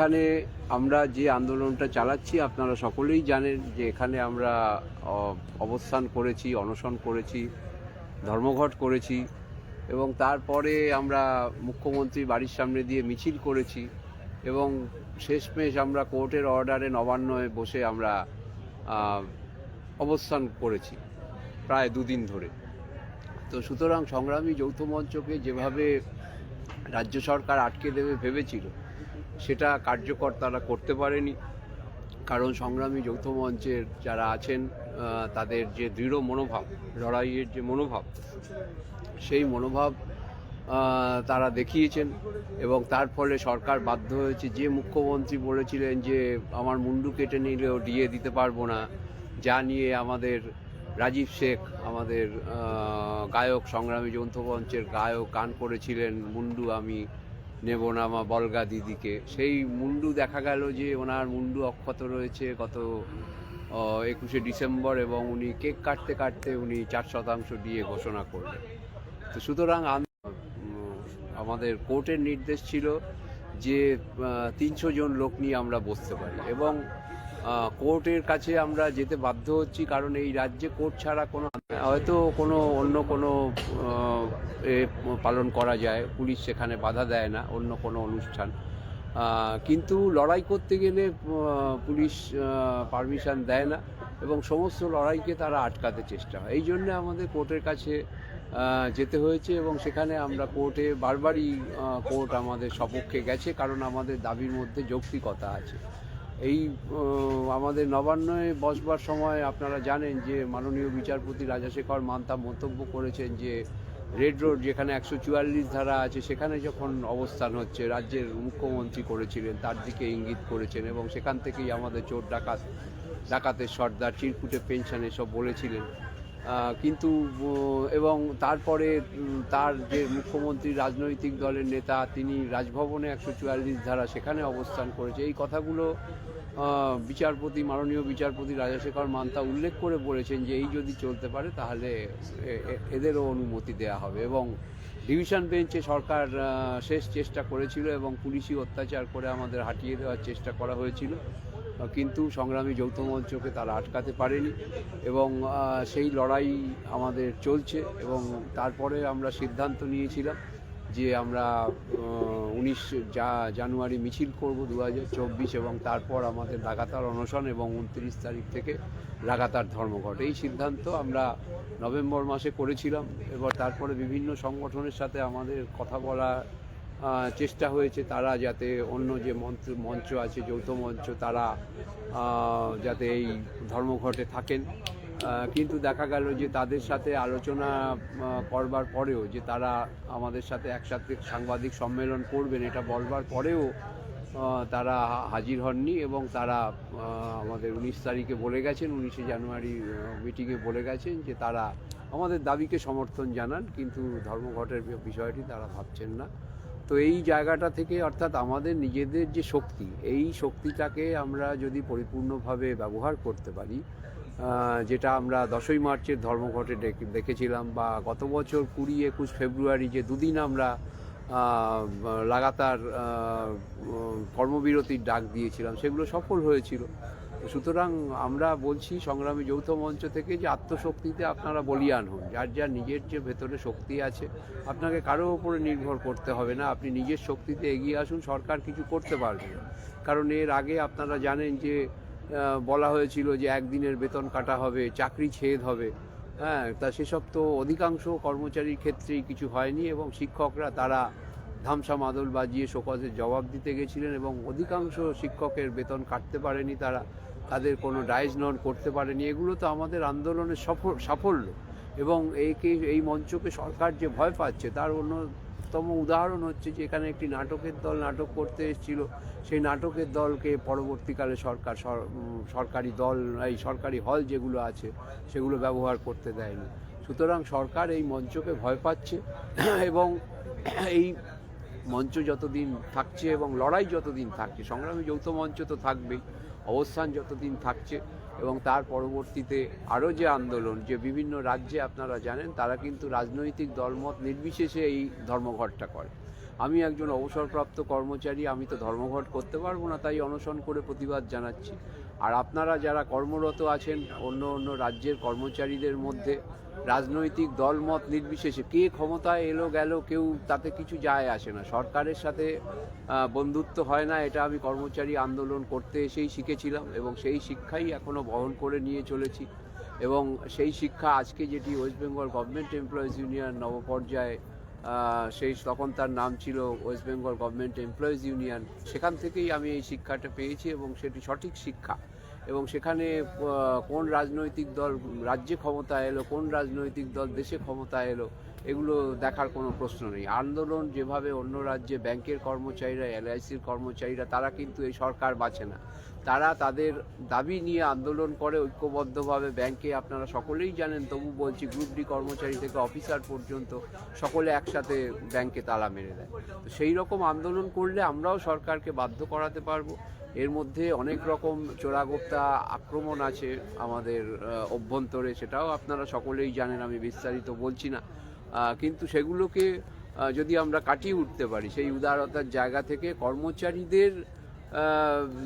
এখানে আমরা যে আন্দোলনটা চালাচ্ছি, আপনারা সকলেই জানেন যে এখানে আমরা অবস্থান করেছি, অনশন করেছি, ধর্মঘট করেছি এবং তারপরে আমরা মুখ্যমন্ত্রী বাড়ির সামনে দিয়ে মিছিল করেছি এবং শেষমেশ আমরা কোর্টের অর্ডারে নবান্নয়ে বসে আমরা অবস্থান করেছি প্রায় দুদিন ধরে। তো সুতরাং সংগ্রামী যৌথ মঞ্চকে যেভাবে রাজ্য সরকার আটকে দেবে ভেবেছিল সেটা কার্যকর তারা করতে পারেনি। কারণ সংগ্রামী যৌথ মঞ্চের যারা আছেন তাদের যে দৃঢ় মনোভাব, লড়াইয়ের যে মনোভাব, সেই মনোভাব তারা দেখিয়েছেন এবং তার ফলে সরকার বাধ্য হয়েছে। যে মুখ্যমন্ত্রী বলেছিলেন যে, আমার মুন্ডু কেটে নিলেও ডিএ দিতে পারব না। যা নিয়ে আমাদের রাজীব শেখ, আমাদের গায়ক, সংগ্রামী যৌথ মঞ্চের গায়ক গান করেছিলেন, মুন্ডু, আমি নেব না মা বলগা দিদিকে। সেই মুন্ডু দেখা গেল যে ওনার মুন্ডু অক্ষত রয়েছে গত একুশে ডিসেম্বর এবং উনি কেক কাটতে কাটতে উনি চার শতাংশ দিয়ে ঘোষণা করলেন। তো সুতরাং আম- আমাদের কোর্টের নির্দেশ ছিল যে তিনশো জন লোক নিয়ে আমরা বসতে পারি এবং কোর্টের কাছে আমরা যেতে বাধ্য হচ্ছি, কারণ এই রাজ্যে কোর্ট ছাড়া কোনো হয়তো কোনো অন্য কোনো পালন করা যায়। পুলিশ সেখানে বাধা দেয় না, অন্য কোনো অনুষ্ঠান। কিন্তু লড়াই করতে গেলে পুলিশ পারমিশন দেয় না এবং সমস্ত লড়াইকে তারা আটকাতে চেষ্টা হয়। এই জন্য আমাদের কোর্টের কাছে যেতে হয়েছে এবং সেখানে আমরা কোর্টে বারবারই কোর্ট আমাদের সপক্ষে গেছে, কারণ আমাদের দাবির মধ্যে যৌক্তিকতা আছে। এই আমাদের নবান্নয়ে বসবার সময় আপনারা জানেন যে মাননীয় বিচারপতি রাজাশেখর মান্তা মন্তব্য করেছেন যে রেড রোড যেখানে একশো চুয়াল্লিশ ধারা আছে, সেখানে যখন অবস্থান হচ্ছে, রাজ্যের মুখ্যমন্ত্রী করেছিলেন, তার দিকে ইঙ্গিত করেছেন এবং সেখান থেকেই আমাদের চোর ডাকাত, ডাকাতের সর্দার চিরকুটে পেনশন এসব বলেছিলেন। কিন্তু এবং তারপরে তার যে মুখ্যমন্ত্রী রাজনৈতিক দলের নেতা, তিনি রাজভবনে একশো চুয়াল্লিশ ধারা সেখানে অবস্থান করেছে। এই কথাগুলো বিচারপতি, মাননীয় বিচারপতি রাজাশেখর মান্তা উল্লেখ করে বলেছেন যে, এই যদি চলতে পারে, তাহলে এদেরও অনুমতি দেওয়া হবে। এবং ডিভিশন বেঞ্চে সরকার শেষ চেষ্টা করেছিল এবং পুলিশি অত্যাচার করে আমাদের হাঁটিয়ে দেওয়ার চেষ্টা করা হয়েছিল। কিন্তু সংগ্রামী যৌথ মঞ্চকে তারা আটকাতে পারেনি এবং সেই লড়াই আমাদের চলছে এবং তারপরে আমরা সিদ্ধান্ত নিয়েছিলাম যে আমরা উনিশ জানুয়ারি মিছিল করব দু হাজার চব্বিশ এবং তারপর আমাদের লাগাতার অনশন এবং উনত্রিশ তারিখ থেকে লাগাতার ধর্মঘট। এই সিদ্ধান্ত আমরা নভেম্বর মাসে করেছিলাম। এবার তারপরে বিভিন্ন সংগঠনের সাথে আমাদের কথা বলা চেষ্টা হয়েছে তারা যাতে অন্য যে মঞ্চ মঞ্চ আছে, যৌথ মঞ্চ, তারা যাতে এই ধর্মঘটে থাকেন। কিন্তু দেখা গেল যে তাদের সাথে আলোচনা করবার পরেও যে তারা আমাদের সাথে একসাথে সাংবাদিক সম্মেলন করবেন এটা বলবার পরেও তারা হাজির হননি এবং তারা আমাদের উনিশ তারিখে বলে গেছেন, উনিশে জানুয়ারি মিটিংয়ে বলে গেছেন যে তারা আমাদের দাবিকে সমর্থন জানান, কিন্তু ধর্মঘটের বিষয়টি তারা ভাবছেন না। তো এই জায়গাটা থেকে অর্থাৎ আমাদের নিজেদের যে শক্তি, এই শক্তিটাকে আমরা যদি পরিপূর্ণভাবে ব্যবহার করতে পারি যেটা আমরা দশই মার্চের ধর্মঘটে দেখেছিলাম বা গত বছর কুড়ি একুশ ফেব্রুয়ারি যে দুদিন আমরা লাগাতার কর্মবিরতির ডাক দিয়েছিলাম, সেগুলো সফল হয়েছিল। সুতরাং আমরা বলছি সংগ্রামী যৌথ মঞ্চ থেকে যে আত্মশক্তিতে আপনারা বলিয়ান হন, যার যার নিজের যে ভেতরে শক্তি আছে, আপনাকে কারও ওপরে নির্ভর করতে হবে না, আপনি নিজের শক্তিতে এগিয়ে আসুন, সরকার কিছু করতে পারবে না। কারণ এর আগে আপনারা জানেন যে বলা হয়েছিল যে একদিনের বেতন কাটা হবে, চাকরি ছেদ হবে। হ্যাঁ তা সেসব তো অধিকাংশ কর্মচারীর ক্ষেত্রেই কিছু হয়নি এবং শিক্ষকরা তারা ধামসা মাদল বাজিয়ে শোকজের জবাব দিতে গেছিলেন এবং অধিকাংশ শিক্ষকের বেতন কাটতে পারেনি তারা। তাদের কোনো ডায়েজ নন করতে পারেনি, এগুলো তো আমাদের আন্দোলনের সফল, সাফল্য। এবং এইকে এই মঞ্চকে সরকার যে ভয় পাচ্ছে, তার অন্যতম উদাহরণ হচ্ছে যে এখানে একটি নাটকের দল নাটক করতে এসেছিল, সেই নাটকের দলকে পরবর্তীকালে সরকার সরকারি দল, এই সরকারি হল যেগুলো আছে, সেগুলো ব্যবহার করতে দেয়নি। সুতরাং সরকার এই মঞ্চকে ভয় পাচ্ছে এবং এই মঞ্চ যতদিন থাকছে এবং লড়াই যতদিন থাকছে, সংগ্রামী যৌথ মঞ্চ তো থাকবেই। অবস্থান যতদিন থাকছে এবং তার পরবর্তীতে আরও যে আন্দোলন, যে বিভিন্ন রাজ্যে আপনারা জানেন, তারা কিন্তু রাজনৈতিক দলমত নির্বিশেষে এই ধর্মঘটটা করে। আমি একজন অবসরপ্রাপ্ত কর্মচারী, আমি তো ধর্মঘট করতে পারব না, তাই অনশন করে প্রতিবাদ জানাচ্ছি। আর আপনারা যারা কর্মরত আছেন, অন্য অন্য রাজ্যের কর্মচারীদের মধ্যে রাজনৈতিক দলমত নির্বিশেষে কে ক্ষমতায় এলো, গেল, কেউ তাতে কিছু যায় আসে না। সরকারের সাথে বন্ধুত্ব হয় না, এটা আমি কর্মচারী আন্দোলন করতে এসেই শিখেছিলাম এবং সেই শিক্ষাই এখনও বহন করে নিয়ে চলেছি এবং সেই শিক্ষা আজকে যেটি West Bengal government employees union নবপর্যায়ে সেই তখন তার নাম ছিল West Bengal government employees union সেখান থেকেই আমি এই শিক্ষাটা পেয়েছি এবং সেটি সঠিক শিক্ষা। এবং সেখানে কোন রাজনৈতিক দল রাজ্যে ক্ষমতা এলো কোন রাজনৈতিক দল দেশে ক্ষমতা এলো এগুলো দেখার কোনো প্রশ্ন নেই। আন্দোলন যেভাবে অন্য রাজ্যে ব্যাংকের কর্মচারীরা, এলআইসির কর্মচারীরা, তারা কিন্তু এই সরকার বাঁচে না। তারা তাদের দাবি নিয়ে আন্দোলন করে ঐক্যবদ্ধভাবে। ব্যাংকে আপনারা সকলেই জানেন, তবু বলছি গ্রুপ ডি কর্মচারী থেকে অফিসার পর্যন্ত সকলে একসাথে ব্যাংকে তালা মেরে দেয়। তো সেই রকম আন্দোলন করলে আমরাও সরকারকে বাধ্য করাতে পারব। এর মধ্যে অনেক রকম চোরাগোপ্তা আক্রমণ আছে আমাদের অভ্যন্তরে। সেটাও আপনারা সকলেই জানেন, আমি বিস্তারিত বলছি না। কিন্তু সেগুলোকে যদি আমরা কাটিয়ে উঠতে পারি, সেই উদারতার জায়গা থেকে কর্মচারীদের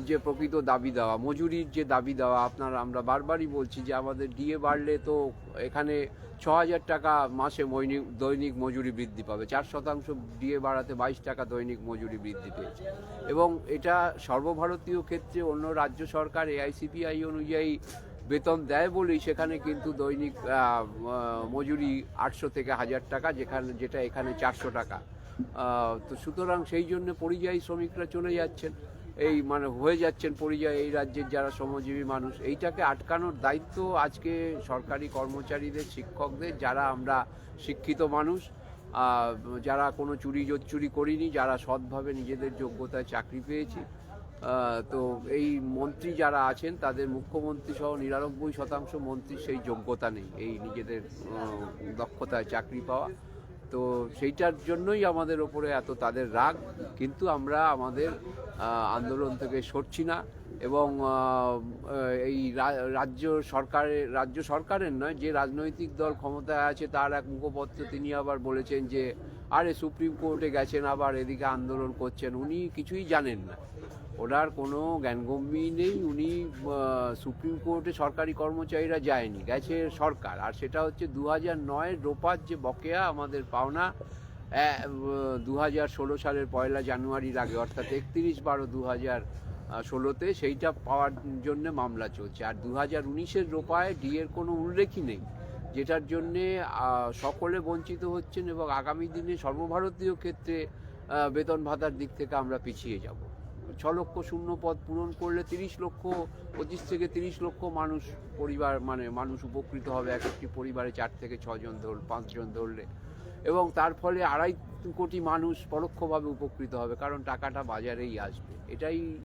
যে প্রকৃত দাবি দেওয়া, মজুরির যে দাবি দেওয়া, আপনার আমরা বারবারই বলছি যে আমাদের ডিএ বাড়লে তো এখানে ছ হাজার টাকা মাসে মৈনিক, দৈনিক মজুরি বৃদ্ধি পাবে। চার শতাংশ ডিএ বাড়াতে বাইশ টাকা দৈনিক মজুরি বৃদ্ধি পেয়েছে। এবং এটা সর্বভারতীয় ক্ষেত্রে অন্য রাজ্য সরকার এআইসিপিআই অনুযায়ী বেতন দেয় বলেই সেখানে কিন্তু দৈনিক মজুরি আটশো থেকে হাজার টাকা, যেখানে, যেটা এখানে চারশো টাকা। তো সুতরাং সেই জন্য পরিযায়ী শ্রমিকরা চলে যাচ্ছেন। এই মানে হয়ে যাচ্ছেন পরিযায়ী, এই রাজ্যের যারা শ্রমজীবী মানুষ, এইটাকে আটকানোর দায়িত্ব আজকে সরকারি কর্মচারীদের, শিক্ষকদের, যারা আমরা শিক্ষিত মানুষ যারা কোনো চুরি চুরি করিনি, যারা সৎভাবে নিজেদের যোগ্যতায় চাকরি পেয়েছি। তো এই মন্ত্রী যারা আছেন, তাদের মুখ্যমন্ত্রী সহ নিরানব্বই শতাংশ মন্ত্রীর সেই যোগ্যতা নেই, এই নিজেদের দক্ষতায় চাকরি পাওয়া। তো সেইটার জন্যই আমাদের ওপরে এত তাদের রাগ, কিন্তু আমরা আমাদের আন্দোলন থেকে সরছি না এবং এই রাজ্য সরকারের রাজ্য সরকারের নয়, যে রাজনৈতিক দল ক্ষমতায় আছে তার এক মুখপত্র তিনি আবার বলেছেন যে আরে সুপ্রিম কোর্টে গেছেন, আবার এদিকে আন্দোলন করছেন, উনি কিছুই জানেন না। ওনার কোনো জ্ঞানগম্যি নেই, উনি সুপ্রিম কোর্টে সরকারি কর্মচারীরা যায়নি, গেছে সরকার। আর সেটা হচ্ছে দু হাজার নয়ের রোপার যে বকেয়া, আমাদের পাওনা দু হাজার ষোলো সালের পয়লা জানুয়ারির আগে, অর্থাৎ একত্রিশ বারো দু হাজার ষোলোতে, সেইটা পাওয়ার জন্য মামলা চলছে। আর দু হাজার উনিশের রোপায় ডিএর কোনো উল্লেখই নেই। যেটার জন্যে সকলে বঞ্চিত হচ্ছেন এবং আগামী দিনে সর্বভারতীয় ক্ষেত্রে বেতন ভাতার দিক থেকে আমরা পিছিয়ে যাব। ছ লক্ষ শূন্য পদ পূরণ করলে তিরিশ লক্ষ, পঁচিশ থেকে তিরিশ লক্ষ মানুষ পরিবার মানে মানুষ উপকৃত হবে। এক একটি পরিবারে চার থেকে ছজন ধর পাঁচজন ধরলে এবং তার ফলে আড়াই কোটি মানুষ পরোক্ষভাবে উপকৃত হবে, কারণ টাকাটা বাজারেই আসবে। এটাই